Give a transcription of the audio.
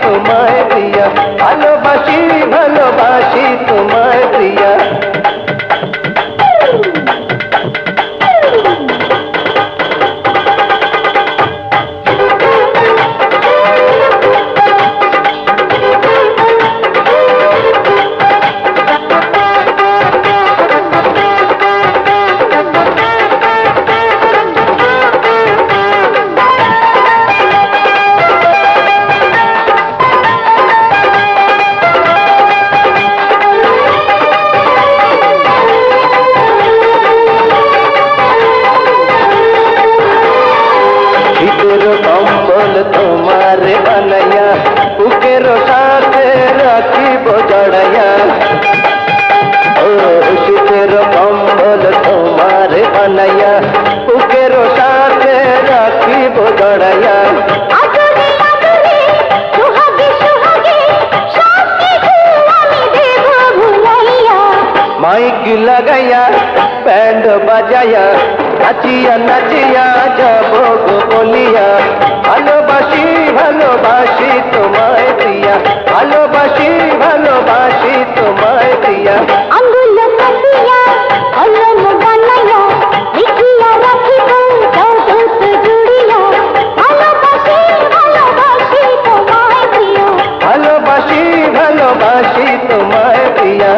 তোমায় দিয়া লড়াইয়ায় মাইক লাগাইয়া ব্যান্ড বাজাইয়া নাচিয়া নাচিয়া যাব বলিয়া। ஐயா